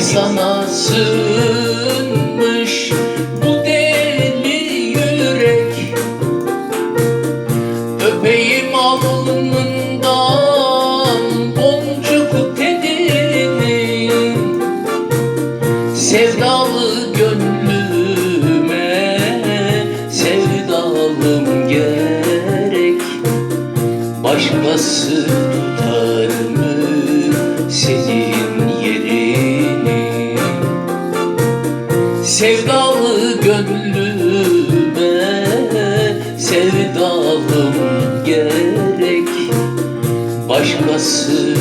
sana sığınmış bu deli yürek. Öpeyim alnından boncuk telini Sevdalı gönlüme sevdalım gerek. Başkası Sevdalı gönlüme sevdalım gerek. Başkası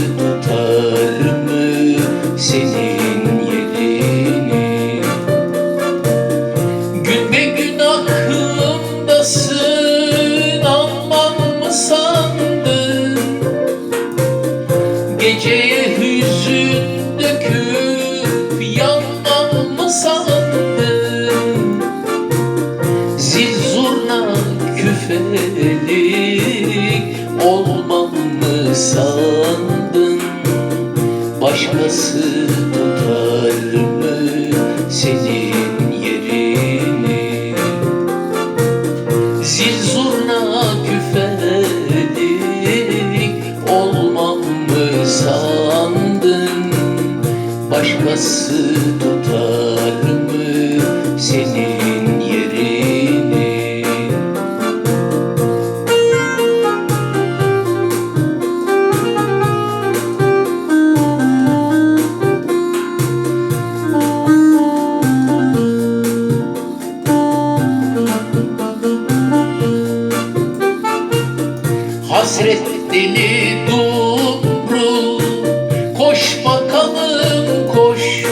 sandın? Başkası tutar mı senin yerini. Zil zurna küfelik olmam mı sandın? Başkası tutar Hasret deli Koş bakalım koş.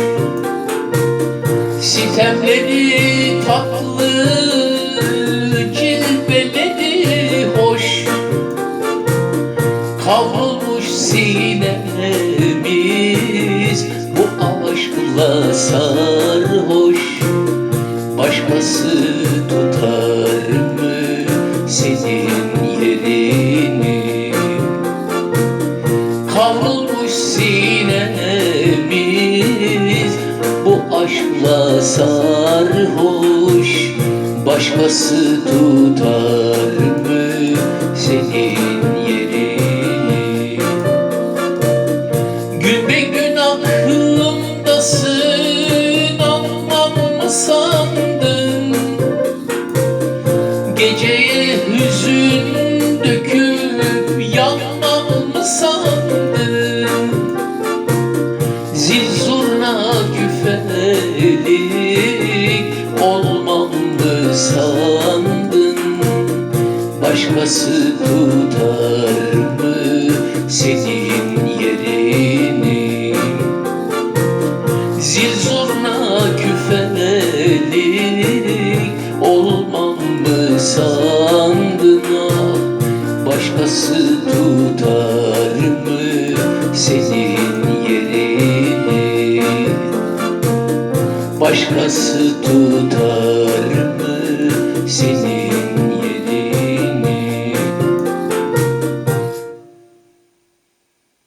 Sitemleri tatlı Cilveleri hoş. Kavrulmuş sinemiz Bu aşkla sarhoş. Başkası aşkla sarhoş Başkası tutar mı senin yerini? Gün be gün aklımdasın Anlam küfelik olmam mı sandın? Başkası tutar mı senin yerini? Zil zurna küfelik olmam mı sandın. Ah Başkası tutar mı senin Başkası tutar